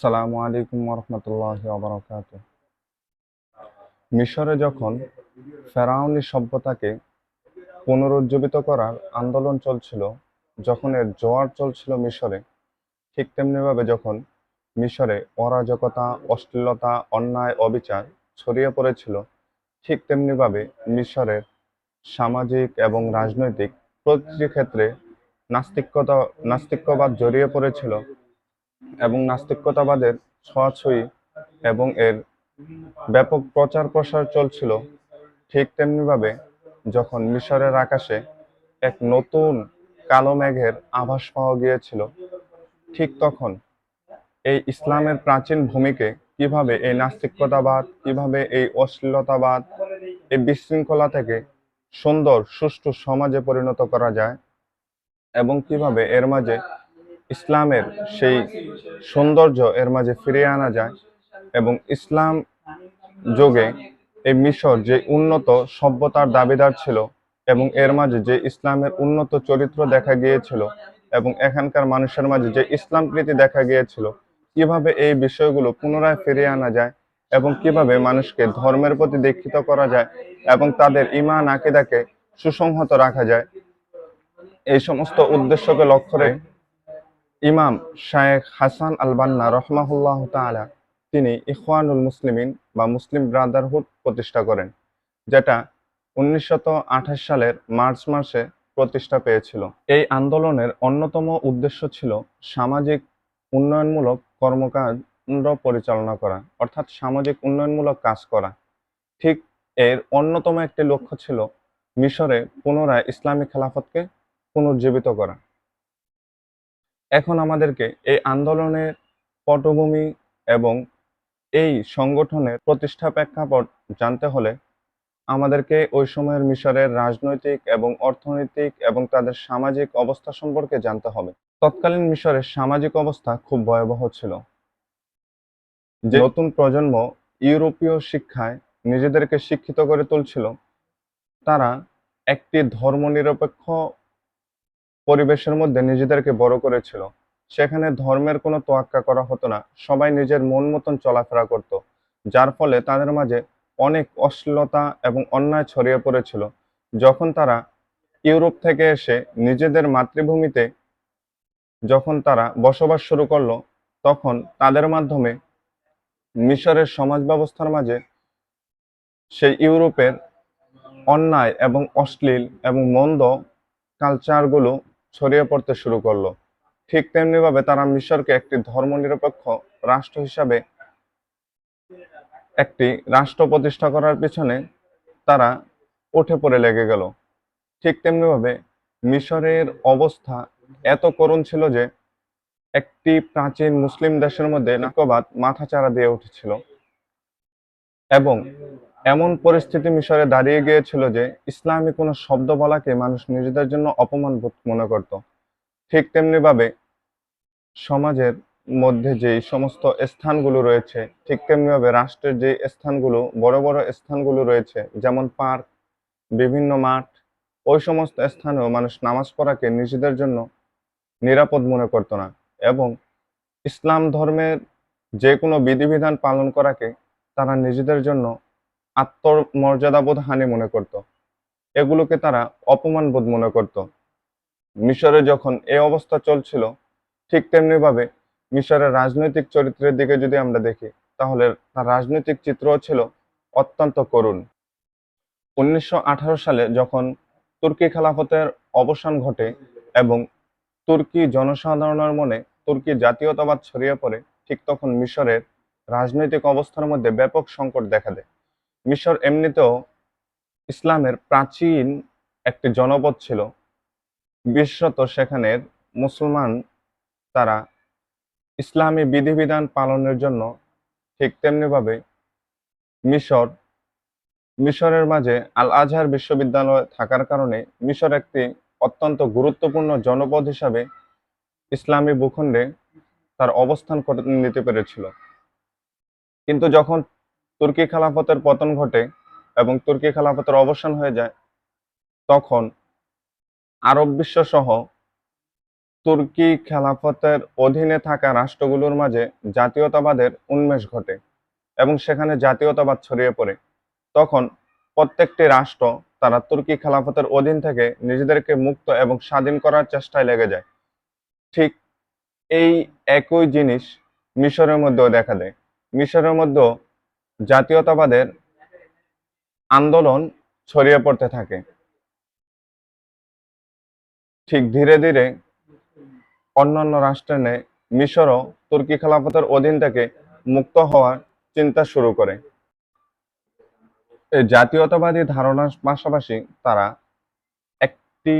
সালামু আলাইকুম রহমতুল্লাহ বারকাত মিশরে যখন ফেরাউনি সভ্যতাকে পুনরুজ্জীবিত করার আন্দোলন চলছিল, যখন এর জোয়ার চলছিল মিশরে, ঠিক তেমনিভাবে যখন মিশরে অরাজকতা, অশ্লীলতা, অন্যায়, অবিচার ছড়িয়ে পড়েছিল, ঠিক তেমনিভাবে মিশরের সামাজিক এবং রাজনৈতিক প্রতিটি ক্ষেত্রে নাস্তিকতা নাস্তিক্যবাদ জড়িয়ে পড়েছিল এবং নাস্তিকতাবাদের ছোঁয়াছুঁয়ি এবং এর ব্যাপক প্রচার প্রসার চলছিল ঠিক তেমনিভাবে যখন মিশরের আকাশে এক নতুন কালো মেঘের আভাস পাওয়া গিয়েছিল, ঠিক তখন এই ইসলামের প্রাচীন ভূমিকে কীভাবে এই নাস্তিকতাবাদ, কীভাবে এই অশ্লীলতাবাদ, এই বিশৃঙ্খলা থেকে সুন্দর, সুষ্ঠু সমাজে পরিণত করা যায় এবং কীভাবে এর মাঝে ইসলামের সেই সৌন্দর্য এর মাঝে ফিরিয়ে আনা যায় এবং ইসলাম যোগে এই মিশর যে উন্নত সভ্যতার দাবিদার ছিল এবং এর মাঝে যে ইসলামের উন্নত চরিত্র দেখা গিয়েছিল এবং এখানকার মানুষের মাঝে যে ইসলাম প্রীতি দেখা গিয়েছিল, কীভাবে এই বিষয়গুলো পুনরায় ফিরিয়ে আনা যায় এবং কীভাবে মানুষকে ধর্মের প্রতি দীক্ষিত করা যায় এবং তাদের ইমান আকিদাকে সুসংহত রাখা যায়, এই সমস্ত উদ্দেশ্যকে লক্ষ্য রেখে ইমাম শায়েখ হাসান আলবান্না রহমাহুল্লাহ তাআলা তিনি ইখওয়ানুল মুসলিমিন বা মুসলিম ব্রাদারহুড প্রতিষ্ঠা করেন, যেটা উনিশশত সালের মার্চ মাসে প্রতিষ্ঠা পেয়েছিল। এই আন্দোলনের অন্যতম উদ্দেশ্য ছিল সামাজিক উন্নয়নমূলক কর্মকাণ্ড পরিচালনা করা, অর্থাৎ সামাজিক উন্নয়নমূলক কাজ করা। ঠিক এর অন্যতম একটি লক্ষ্য ছিল মিশরে পুনরায় ইসলামী খেলাফতকে পুনর্জীবিত করা। এখন আমাদেরকে এই আন্দোলনের পটভূমি এবং এই সংগঠনের প্রতিষ্ঠা প্রেক্ষাপট জানতে হলে আমাদেরকে ওই সময়ের মিশরের রাজনৈতিক এবং অর্থনৈতিক এবং তাদের সামাজিক অবস্থা সম্পর্কে জানতে হবে। তৎকালীন মিশরের সামাজিক অবস্থা খুব ভয়াবহ ছিল। যে নতুন প্রজন্ম ইউরোপীয় শিক্ষায় নিজেদেরকে শিক্ষিত করে তুলছিল, তারা একটি ধর্মনিরপেক্ষ পরিবেশের মধ্যে নিজেদেরকে বড় করেছিল। সেখানে ধর্মের কোনো তোয়াক্কা করা হতো না। সবাই নিজের মন মতন চলাফেরা করত, যার ফলে তাদের মাঝে অনেক অশ্লীলতা এবং অন্যায় ছড়িয়ে পড়েছিল। যখন তারা ইউরোপ থেকে এসে নিজেদের মাতৃভূমিতে যখন তারা বসবাস শুরু করল, তখন তাদের মাধ্যমে মিশরের সমাজ ব্যবস্থার মাঝে সেই ইউরোপের অন্যায় এবং অশ্লীল এবং মন্দ কালচারগুলো ছড়িয়ে পড়তে শুরু করল। ঠিক তেমনিভাবে তারা মিশরকে একটি ধর্মনিরপেক্ষ রাষ্ট্র হিসাবে একটি রাষ্ট্র প্রতিষ্ঠা করার পিছনে তারা উঠে পড়ে লেগে গেল। ঠিক তেমনিভাবে মিশরের অবস্থা এত করুণ ছিল যে একটি প্রাচীন মুসলিম দেশের মধ্যে নাকবাদ মাথাচাড়া দিয়ে উঠেছিল। এবং এমন পরিস্থিতি মিশরে দাঁড়িয়ে গিয়েছিল যে ইসলামী কোনো শব্দ বলাকে মানুষ নিজেদের জন্য অপমান বোধ মনে করত। ঠিক তেমনিভাবে সমাজের মধ্যে যে সমস্ত স্থানগুলো রয়েছে, ঠিক তেমনিভাবে রাষ্ট্রের যে স্থানগুলো, বড় বড় স্থানগুলো রয়েছে, যেমন পার্ক, বিভিন্ন মাঠ, ওই সমস্ত স্থানেও মানুষ নামাজ পড়াকে নিজেদের জন্য নিরাপদ মনে করত না এবং ইসলাম ধর্মের যে কোনো বিধিবিধান পালন করাকে তারা নিজেদের জন্য আত্মমর্যাদাবোধ হানি মনে করত। এগুলোকে তারা অপমান বোধ মনে করত। মিশরে যখন এ অবস্থা চলছিল, ঠিক তেমনি ভাবে মিশরের রাজনৈতিক চরিত্রের দিকে যদি আমরা দেখি, তাহলে তার রাজনৈতিক চিত্রও ছিল অত্যন্ত করুণ। উনিশশো আঠারো সালে যখন তুর্কি খেলাফতের অবসান ঘটে এবং তুর্কি জনসাধারণের মনে তুর্কি জাতীয়তাবাদ ছড়িয়ে পড়ে, ঠিক তখন মিশরের রাজনৈতিক অবস্থার মধ্যে ব্যাপক সংকট দেখা দেয়। মিশর এমনিতেও ইসলামের প্রাচীন একটি জনপদ ছিল। বিশেষত সেখানের মুসলমান তারা ইসলামী বিধিবিধান পালনের জন্য ঠিক তেমনিভাবে মিশর, মিশরের মাঝে আল আজহার বিশ্ববিদ্যালয় থাকার কারণে মিশর একটি অত্যন্ত গুরুত্বপূর্ণ জনপদ হিসাবে ইসলামী ভূখণ্ডে তার অবস্থান করে নিতে পেরেছিল। কিন্তু যখন তুর্কি খেলাফতের পতন ঘটে এবং তুর্কি খেলাফতের অবসান হয়ে যায়, তখন আরব বিশ্ব সহ তুর্কি খেলাফতের অধীনে থাকা রাষ্ট্রগুলোর মাঝে জাতীয়তাবাদের উন্মেষ ঘটে এবং সেখানে জাতীয়তাবাদ ছড়িয়ে পড়ে। তখন প্রত্যেকটি রাষ্ট্র তারা তুর্কি খেলাফতের অধীন থেকে নিজেদেরকে মুক্ত এবং স্বাধীন করার চেষ্টায় লেগে যায়। ঠিক এই একই জিনিস মিশরের মধ্যেও দেখা দেয়। মিশরের মধ্যেও জাতীয়তাবাদের আন্দোলন ছড়িয়ে পড়তে থাকে। ঠিক ধীরে ধীরে অন্যান্য রাষ্ট্রের ন্যায় মিশরও তুর্কি খেলাফতের অধীন থেকে মুক্ত হওয়ার চিন্তা শুরু করে। এই জাতীয়তাবাদী ধারণার পাশাপাশি তারা একটি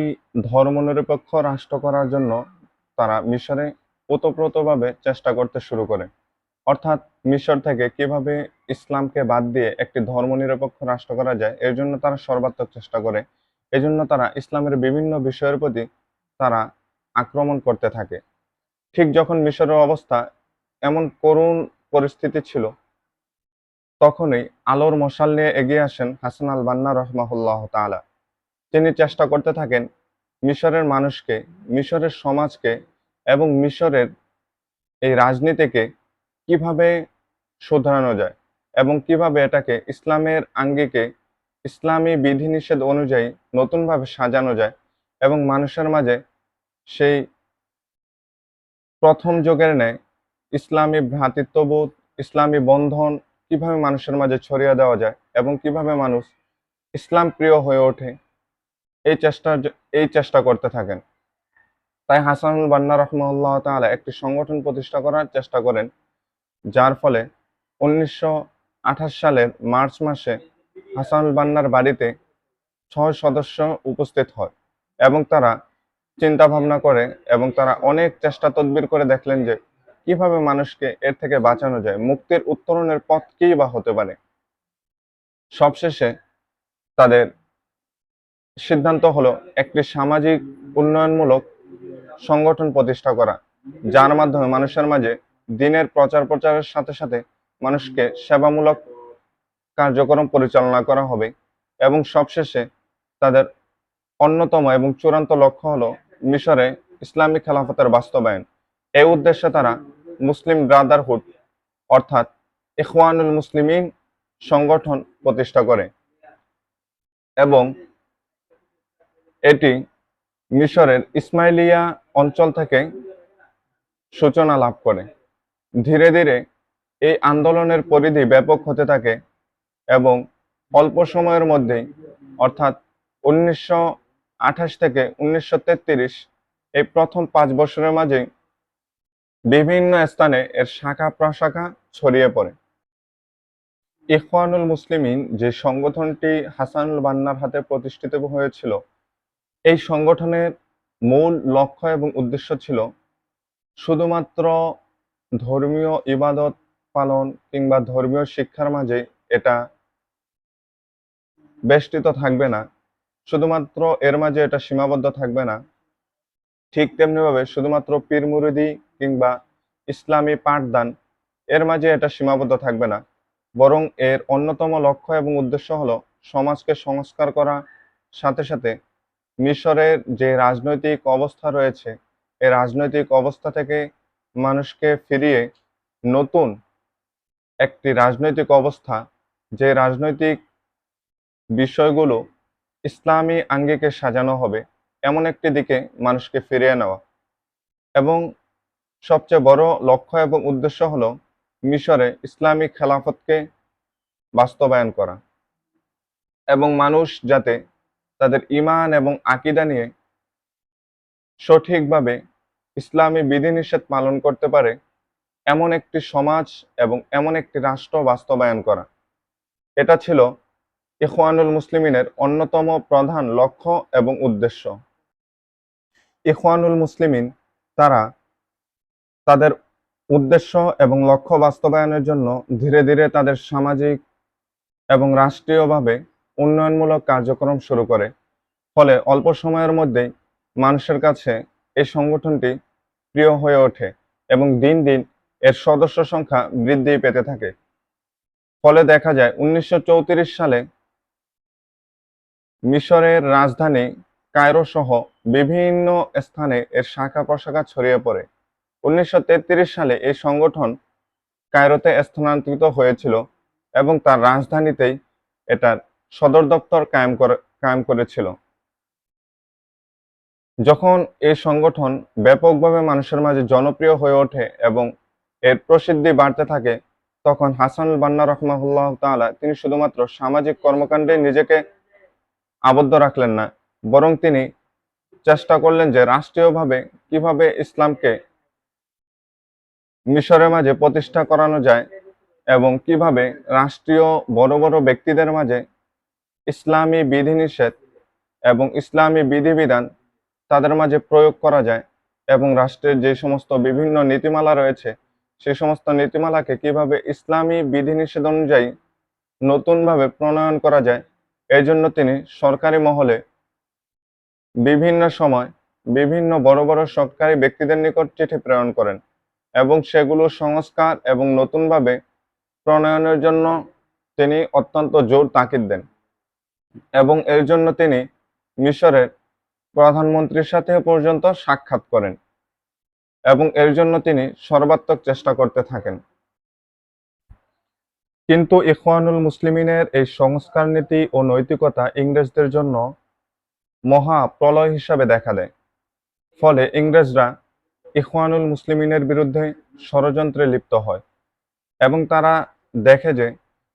ধর্মনিরপেক্ষ রাষ্ট্র করার জন্য তারা মিশরে ওতপ্রোতভাবে চেষ্টা করতে শুরু করে। অর্থাৎ মিশর থেকে কীভাবে ইসলামকে বাদ দিয়ে একটি ধর্মনিরপেক্ষ রাষ্ট্র করা যায়, এর জন্য তারা সর্বাত্মক চেষ্টা করে। এজন্য তারা ইসলামের বিভিন্ন বিষয়ের প্রতি তারা আক্রমণ করতে থাকে। ঠিক যখন মিশরের অবস্থা এমন করুণ পরিস্থিতি ছিল, তখনই আলোর মশাল নিয়ে এগিয়ে আসেন হাসান আল বান্না রহমাহুল্লাহ তাআলা। তিনি চেষ্টা করতে থাকেন মিশরের মানুষকে, মিশরের সমাজকে এবং মিশরের এই রাজনীতিকে কীভাবে শোধরানো যায় এবং কীভাবে এটাকে ইসলামের আঙ্গিকে ইসলামী বিধিনিষেধ অনুযায়ী নতুনভাবে সাজানো যায় এবং মানুষের মাঝে সেই প্রথম যুগের ন্যায় ইসলামী ভ্রাতৃত্ববোধ, ইসলামী বন্ধন কীভাবে মানুষের মাঝে ছড়িয়ে দেওয়া যায় এবং কীভাবে মানুষ ইসলাম প্রিয় হয়ে ওঠে, এই চেষ্টা এই চেষ্টা করতে থাকেন। তাই হাসানুল বান্না রহমাল্লাহ তাআলা একটি সংগঠন প্রতিষ্ঠা করার চেষ্টা করেন। যার ফলে উনিশশো আঠাশ সালের মার্চ মাসে হাসানুল বান্নার বাড়িতে ছয় সদস্য উপস্থিত হয় এবং তারা চিন্তা ভাবনা করে এবং তারা অনেক চেষ্টা তদবির করে দেখলেন যে কীভাবে মানুষকে এর থেকে বাঁচানো যায়, মুক্তির উত্তরণের পথ কি বা হতে পারে। সবশেষে তাদের সিদ্ধান্ত হলো একটি সামাজিক উন্নয়নমূলক সংগঠন প্রতিষ্ঠা করা, যার মাধ্যমে মানুষের মাঝে দিনের প্রচার প্রচারের সাথে সাথে মানুষকে সেবামূলক কার্যক্রম পরিচালনা করা হবে এবং সবশেষে তাদের অন্যতম এবং চূড়ান্ত লক্ষ্য হলো মিশরে ইসলামিক খেলাফতের বাস্তবায়ন। এই উদ্দেশ্যে তারা মুসলিম ব্রাদারহুড, অর্থাৎ ইখওয়ানুল মুসলিমিন সংগঠন প্রতিষ্ঠা করে এবং এটি মিশরের ইসমাইলিয়া অঞ্চল থেকে সূচনা লাভ করে। ধীরে ধীরে এই আন্দোলনের পরিধি ব্যাপক হতে থাকে এবং অল্প সময়ের মধ্যেই, অর্থাৎ উনিশশো আঠাশ থেকে উনিশশো তেত্রিশ এই প্রথম পাঁচ বছরের মাঝে বিভিন্ন স্থানে এর শাখা প্রশাখা ছড়িয়ে পড়ে। ইখওয়ানুল মুসলিমিন যে সংগঠনটি হাসানুল বান্নার হাতে প্রতিষ্ঠিত হয়েছিল, এই সংগঠনের মূল লক্ষ্য এবং উদ্দেশ্য ছিল শুধুমাত্র ধর্মীয় ইবাদত পালন কিংবা ধর্মীয় শিক্ষার মাঝে এটা বেষ্টিত থাকবে না। শুধুমাত্র এর মাঝে এটা সীমাবদ্ধ থাকবে না। ঠিক তেমনিভাবে শুধুমাত্র পীর মুরিদি কিংবা ইসলামী পাঠদান এর মাঝে এটা সীমাবদ্ধ থাকবে না। বরং এর অন্যতম লক্ষ্য এবং উদ্দেশ্য হলো সমাজকে সংস্কার করা। সাথে সাথে মিশরের যে রাজনৈতিক অবস্থা রয়েছে এই রাজনৈতিক অবস্থা থেকে মানুষকে ফিরিয়ে নতুন একটি রাজনৈতিক অবস্থা, যে রাজনৈতিক বিষয়গুলো ইসলামী আঙ্গিকে সাজানো হবে, এমন একটি দিকে মানুষকে ফিরিয়ে নেওয়া। এবং সবচেয়ে বড় লক্ষ্য এবং উদ্দেশ্য হলো মিশরে ইসলামিক খেলাফতকে বাস্তবায়ন করা। এবং মানুষ যাতে তাদের ইমান এবং আকিদা নিয়ে সঠিকভাবে ইসলামী বিধিনিষেধ পালন করতে পারে এমন একটি সমাজ এবং এমন একটি রাষ্ট্র বাস্তবায়ন করা। এটা ছিল ইখওয়ানুল মুসলিমিনের অন্যতম প্রধান লক্ষ্য এবং উদ্দেশ্য। ইখওয়ানুল মুসলিমিন তারা তাদের উদ্দেশ্য এবং লক্ষ্য বাস্তবায়নের জন্য ধীরে ধীরে তাদের সামাজিক এবং রাষ্ট্রীয়ভাবে উন্নয়নমূলক কার্যক্রম শুরু করে। ফলে অল্প সময়ের মধ্যেই মানুষের কাছে এই সংগঠনটি প্রিয় হয়ে ওঠে এবং দিন দিন এর সদস্য সংখ্যা বৃদ্ধি পেতে থাকে। ফলে দেখা যায়, উনিশশো চৌত্রিশ সালে মিশরের রাজধানী কায়রো সহ বিভিন্ন স্থানে এর শাখা প্রশাখা ছড়িয়ে পড়ে। উনিশশো তেত্রিশ সালে এই সংগঠন কায়রোতে স্থানান্তরিত হয়েছিল এবং তার রাজধানীতেই এটার সদর দপ্তর কায়েম করে, কায়েম করেছিল। যখন এই সংগঠন ব্যাপকভাবে মানুষের মাঝে জনপ্রিয় হয়ে ওঠে এবং এর প্রসিদ্ধি বাড়তে থাকে, তখন হাসানুল বান্না রহমাহুল্লাহ তালা তিনি শুধুমাত্র সামাজিক কর্মকাণ্ডে নিজেকে আবদ্ধ রাখলেন না, বরং তিনি চেষ্টা করলেন যে রাষ্ট্রীয়ভাবে কীভাবে ইসলামকে মিশরের মাঝে প্রতিষ্ঠা করানো যায় এবং কীভাবে রাষ্ট্রীয় বড় বড় ব্যক্তিদের মাঝে ইসলামী বিধিনিষেধ এবং ইসলামী বিধিবিধান তাদের মাঝে প্রয়োগ করা যায় এবং রাষ্ট্রের যে সমস্ত বিভিন্ন নীতিমালা রয়েছে, সে সমস্ত নীতিমালাকে কীভাবে ইসলামী বিধিনিষেধ অনুযায়ী নতুনভাবে প্রণয়ন করা যায়, এই জন্য তিনি সরকারি মহলে বিভিন্ন সময় বিভিন্ন বড় বড় সরকারি ব্যক্তিদের নিকট চিঠি প্রেরণ করেন এবং সেগুলো সংস্কার এবং নতুনভাবে প্রণয়নের জন্য তিনি অত্যন্ত জোর তাকিদ দেন এবং এর জন্য তিনি মিশরের প্রধানমন্ত্রীর সাথে পর্যন্ত সাক্ষাৎ করেন এবং এর জন্য তিনি সর্বাত্মক চেষ্টা করতে থাকেন। কিন্তু ইখওয়ানুল মুসলিমিনের এই সংস্কার নীতি ও নৈতিকতা ইংরেজদের জন্য মহা প্রলয় হিসাবে দেখা দেয়। ফলে ইংরেজরা ইখওয়ানুল মুসলিমিনের বিরুদ্ধে ষড়যন্ত্রে লিপ্ত হয় এবং তারা দেখে যে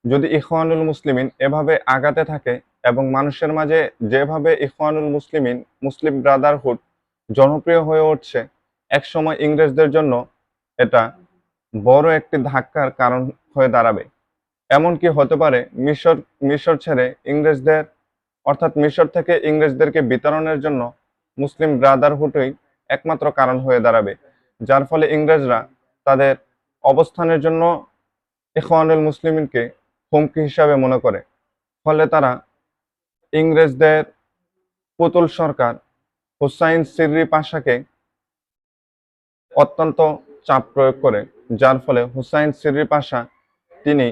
যদি ইখওয়ানুল মুসলিমিন এভাবে আগাতে থাকে এবং মানুষের মাঝে যেভাবে ইখওয়ানুল মুসলিমিন, মুসলিম ব্রাদারহুড জনপ্রিয় হয়ে উঠছে, একসময় ইংরেজদের জন্য এটা বড় একটি ধাক্কার কারণ হয়ে দাঁড়াবে। এমনকি হতে পারে মিশর মিশর ছেড়ে ইংরেজদের, অর্থাৎ মিশর থেকে ইংরেজদেরকে বিতরণের জন্য মুসলিম ব্রাদারহুডই একমাত্র কারণ হয়ে দাঁড়াবে, যার ফলে ইংরেজরা তাদের অবস্থানের জন্য ইখওয়ানুল মুসলিমিনকে হুমকি হিসাবে মনে করে। ফলে তারা ইংরেজদের পুতুল সরকার হুসাইন সিররি পাশাকে অত্যন্ত চাপ প্রয়োগ করে, যার ফলে হুসাইন সিররি পাশা তিনি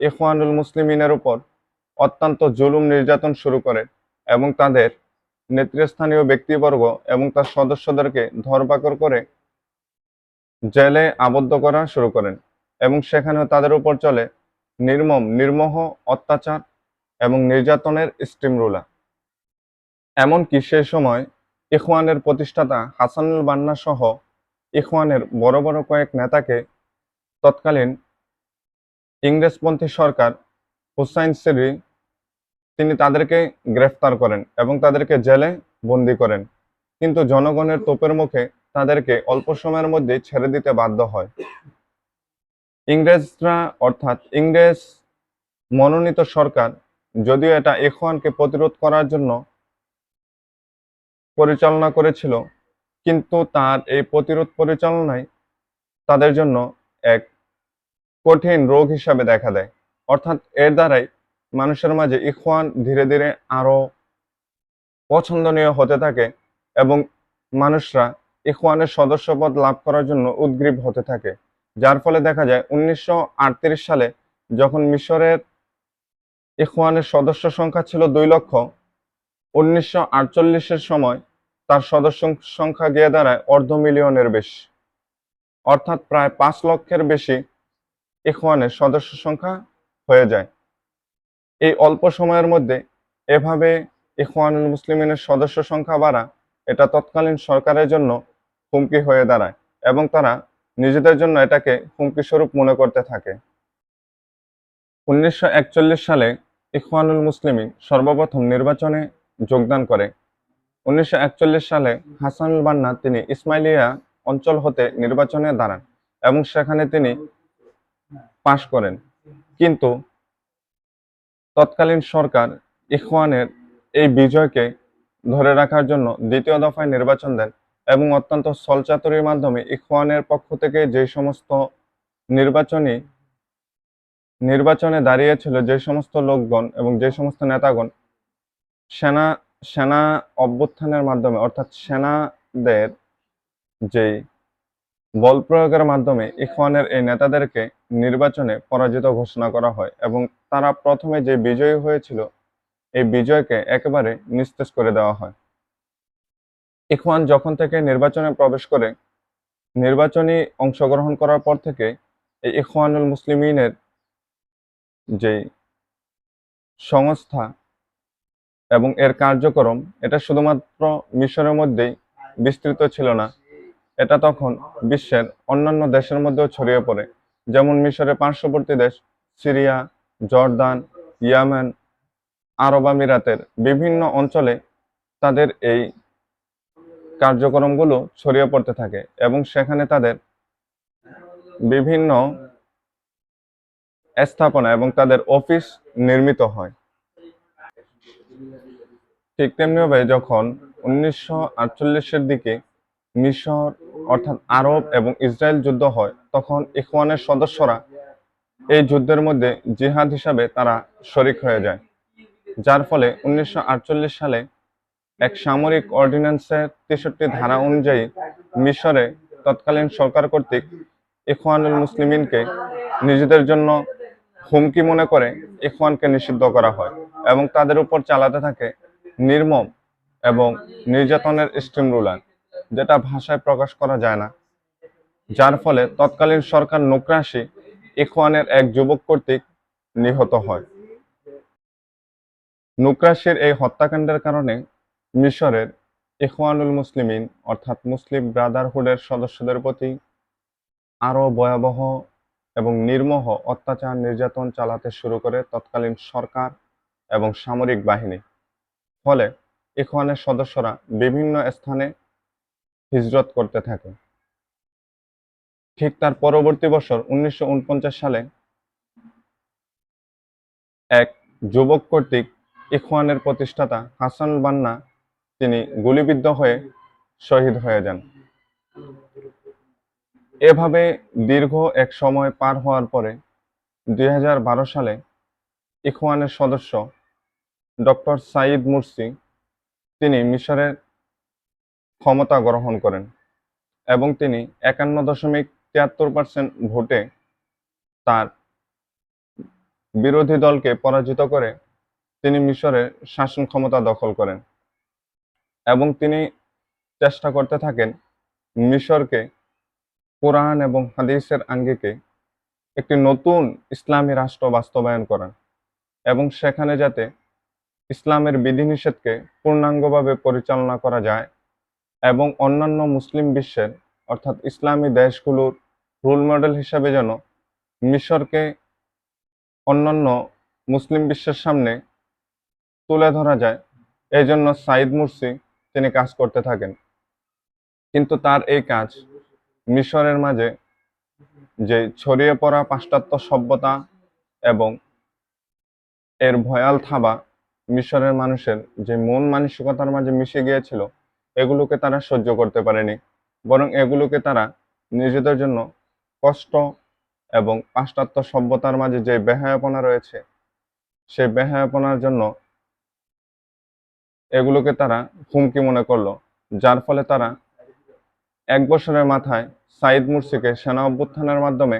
ইখওয়ানুল মুসলিমিনের উপর অত্যন্ত জুলুম নির্যাতন শুরু করে এবং তাদের নেতৃস্থানীয় ব্যক্তিবর্গ এবং তার সদস্যদেরকে ধরপাকড় করে জেলে আবদ্ধ করা শুরু করেন এবং সেখানে তাদের উপর চলে নির্মম, নির্মহ অত্যাচার এবং নির্যাতনের স্টিমরুলা এমনকি সে সময় ইখওয়ানের প্রতিষ্ঠাতা হাসানুল বান্না সহ ইখওয়ানের বড় বড় কয়েক নেতাকে তৎকালীন ইংরেজপন্থী সরকার হুসাইন সিরি তিনি তাদেরকে গ্রেফতার করেন এবং তাদেরকে জেলে বন্দি করেন। কিন্তু জনগণের তোপের মুখে তাদেরকে অল্প সময়ের মধ্যে ছেড়ে দিতে বাধ্য হয়। ইংরেজরা অর্থাৎ ইংরেজ মনোনীত সরকার যদিও এটা ইখওয়ানকে প্রতিরোধ করার জন্য পরিচালনা করেছিল, কিন্তু তার এই প্রতিরোধ পরিচালনায় তাদের জন্য এক কঠিন রোগ হিসাবে দেখা দেয়। অর্থাৎ এর দ্বারাই মানুষের মাঝে ইখওয়ান ধীরে ধীরে আরও পছন্দনীয় হতে থাকে এবং মানুষরা ইখওয়ানের সদস্যপদ লাভ করার জন্য উদ্গ্রীব হতে থাকে। যার ফলে দেখা যায়, উনিশশো আটত্রিশ সালে যখন মিশরের ইখওয়ানের সদস্য সংখ্যা ছিল দুই লক্ষ। উনিশশো আটচল্লিশের সময় তার সদস্য সংখ্যা গিয়ে দাঁড়ায় অর্ধ মিলিয়নের বেশি। অর্থাৎ প্রায় পাঁচ লক্ষের বেশি ইখওয়ানের সদস্য সংখ্যা হয়ে যায়। এই অল্প সময়ের মধ্যে এভাবে ইখওয়ানুল মুসলিমিনের সদস্য সংখ্যা বাড়া এটা তৎকালীন সরকারের জন্য হুমকি হয়ে দাঁড়ায় এবং তারা নিজেদের জন্য এটাকে হুমকি স্বরূপ মনে করতে থাকে। উনিশশো একচল্লিশ সালে ইখওয়ানুল মুসলিমিন সর্বপ্রথম নির্বাচনে যোগদান করে। উনিশশো একচল্লিশ সালে হাসানুল বান্না তিনি ইসমাইলিয়া অঞ্চল হতে নির্বাচনে দাঁড়ান এবং সেখানে তিনি পাশ করেন। কিন্তু তৎকালীন সরকার ইখওয়ানের এই বিজয়কে ধরে রাখার জন্য দ্বিতীয় দফায় নির্বাচন দেন এবং অত্যন্ত সলচাতুরির মাধ্যমে ইখওয়ানের পক্ষ থেকে যে সমস্ত নির্বাচনী নির্বাচনে দাঁড়িয়েছিল যে সমস্ত লোকগণ এবং যে সমস্ত নেতাগণ সেনা সেনা অভ্যুত্থানের মাধ্যমে, অর্থাৎ সেনাদের যেই বল প্রয়োগের মাধ্যমে ইখওয়ানের এই নেতাদেরকে নির্বাচনে পরাজিত ঘোষণা করা হয় এবং তারা প্রথমে যে বিজয়ী হয়েছিল, এই বিজয়কে একেবারে নিস্তেজ করে দেওয়া হয়। ইখওয়ান যখন থেকে নির্বাচনে প্রবেশ করে, নির্বাচনী অংশগ্রহণ করার পর থেকে এই ইখওয়ানুল মুসলিমিনের যে সংস্থা এবং এর কার্যক্রম, এটা শুধুমাত্র মিশরের মধ্যেই বিস্তৃত ছিল না। এটা তখন বিশ্বের অন্যান্য দেশের মধ্যেও ছড়িয়ে পড়ে। যেমন মিশরের পার্শ্ববর্তী দেশ সিরিয়া, জর্দান, ইয়ামেন, আরব আমিরাতের বিভিন্ন অঞ্চলে তাদের এই কার্যক্রমগুলো ছড়িয়ে পড়তে থাকে এবং সেখানে তাদের বিভিন্ন স্থাপনা এবং তাদের অফিস নির্মিত হয়। ঠিক তেমনিভাবে যখন উনিশশো আটচল্লিশের দিকে মিশর, অর্থাৎ আরব এবং ইসরায়েল যুদ্ধ হয়, তখন ইখওয়ানের সদস্যরা এই যুদ্ধের মধ্যে জিহাদ হিসাবে তারা শরিক হয়ে যায়। যার ফলে উনিশশো আটচল্লিশ সালে এক সামরিক অর্ডিন্যান্সের তেষট্টি ধারা অনুযায়ী মিশরে তৎকালীন সরকার কর্তৃক ইখওয়ানুল মুসলিমিনকে নিজেদের জন্য হুমকি মনে করে ইখওয়ানকে নিষিদ্ধ করা হয় এবং তাদের উপর চালাতে থাকে নির্মম এবং নির্যাতনের স্টিম রুলার, যেটা ভাষায় প্রকাশ করা যায় না। যার ফলে তৎকালীন সরকার নোকরাশি ইখওয়ানের এক যুবক কর্তৃক নিহত হয়। নুকরাশির এই হত্যাকাণ্ডের কারণে মিশরের ইখওয়ানুল মুসলিমিন, অর্থাৎ মুসলিম ব্রাদারহুডের সদস্যদের প্রতি আরও ভয়াবহ এবং নির্মহ অত্যাচার নির্যাতন চালাতে শুরু করে তৎকালীন সরকার এবং সামরিক বাহিনী। ফলে ইখওয়ানের সদস্যরা বিভিন্ন স্থানে হিজরত করতে থাকে। ঠিক তার পরবর্তী বছর উনিশশো উনপঞ্চাশ সালে এক যুবক কর্তৃক ইখওয়ানের প্রতিষ্ঠাতা হাসান বান্না তিনি গুলিবিদ্ধ হয়ে শহীদ হয়ে যান। এভাবে দীর্ঘ এক সময় পার হওয়ার পরে দু হাজার বারো সালে ইখওয়ানের সদস্য ডক্টর সাইদ মুরসি তিনি মিশরের ক্ষমতা গ্রহণ করেন এবং তিনি একান্ন দশমিক তিয়াত্তর পার্সেন্ট ভোটে তার বিরোধী দলকে পরাজিত করে তিনি মিশরের শাসন ক্ষমতা দখল করেন এবং তিনি চেষ্টা করতে থাকেন মিশরকে কোরআন এবং হাদিসের আঙ্গিকে একটি নতুন ইসলামী রাষ্ট্র বাস্তবায়ন করেন এবং সেখানে যাতে ইসলামের বিধিনিষেধকে পূর্ণাঙ্গভাবে পরিচালনা করা যায় এবং অন্যান্য মুসলিম বিশ্বের, অর্থাৎ ইসলামী দেশগুলোর রোল মডেল হিসাবে যেন মিশরকে অন্যান্য মুসলিম বিশ্বের সামনে তুলে ধরা যায় এই জন্য সাইদ মুরসি তিনি কাজ করতে থাকেন। কিন্তু তার এই কাজ মিশরের মাঝে যে ছড়িয়ে পড়া পাশ্চাত্য সভ্যতা এবং এর ভয়াল থাবা মিশরের মানুষের যে মন মানসিকতার মাঝে মিশে গিয়েছিল, এগুলোকে তারা সহ্য করতে পারেনি। বরং এগুলোকে তারা নিজেদের জন্য কষ্ট এবং পাশ্চাত্য সভ্যতার মাঝে যে বেহায়াপনা রয়েছে সেই বেহায়াপনার জন্য এগুলোকে তারা হুমকি মনে করল, যার ফলে তারা এক বছরের মাথায় সাইদ মুরসিকে সেনা অভ্যুত্থানের মাধ্যমে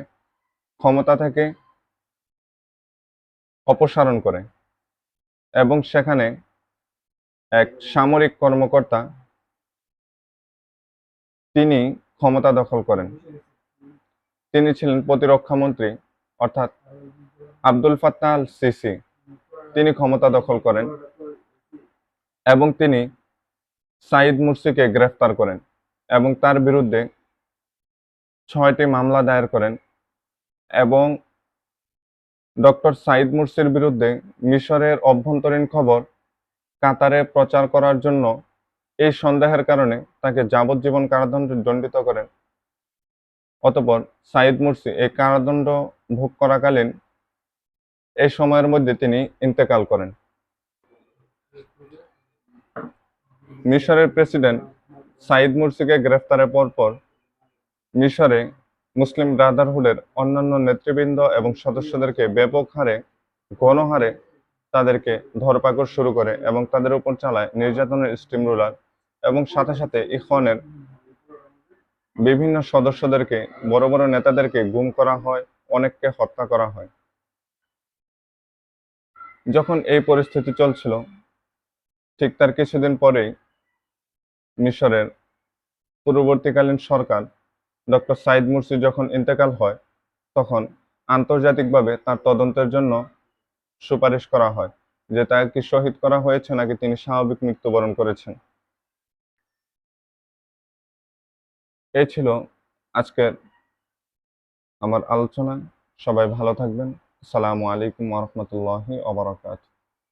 ক্ষমতা থেকে অপসারণ করে এবং সেখানে এক সামরিক কর্মকর্তা তিনি ক্ষমতা দখল করেন। তিনি ছিলেন প্রতিরক্ষা মন্ত্রী, অর্থাৎ আব্দুল ফাত্তাহ আল সিসি তিনি ক্ষমতা দখল করেন এবং তিনি সাইদ মুরসিকে গ্রেফতার করেন। এবং তার বিরুদ্ধে ছয়টি মামলা দায়ের করেন এবং ডক্টর সাইদ মুরসির বিরুদ্ধে মিশরের অভ্যন্তরীণ খবর কাতারে প্রচার করার জন্য এই সন্দেহের কারণে তাকে যাবজ্জীবন কারাদণ্ড দণ্ডিত করেন। অতপর সাইদ মুরসি এই কারাদণ্ড ভোগ করাকালীন এই সময়ের মধ্যে তিনি ইন্তেকাল করেন। মিশরের প্রেসিডেন্ট সাইদ মুরসিকে গ্রেফতারের পরপর মিশরে মুসলিম ব্রাদারহুডের অন্যান্য নেতৃবৃন্দ এবং সদস্যদেরকে ব্যাপক হারে গণহারে তাদেরকে ধরপাকড় শুরু করে এবং তাদের উপর চালায় নির্যাতনের স্টিম রুলার এবং সাথে সাথে ইখওয়ানের বিভিন্ন সদস্যদেরকে, বড় বড় নেতাদেরকে গুম করা হয়, অনেককে হত্যা করা হয়। যখন এই পরিস্থিতি চলছিল, ঠিক তার কিছুদিন পরেই মিশরের পূর্ববর্তীকালীন সরকার ডক্টর সাইদ মুরসি যখন ইন্তেকাল হয়, তখন আন্তর্জাতিকভাবে তার তদন্তের জন্য সুপারিশ করা হয় যে তাকে কি শহীদ করা হয়েছে নাকি তিনি স্বাভাবিক মৃত্যুবরণ করেছেন। এই ছিল আজকের আমার আলোচনা। সবাই ভালো থাকবেন। আসসালামু আলাইকুম ওরহমতুল্লাহি ওবরাকাতুহ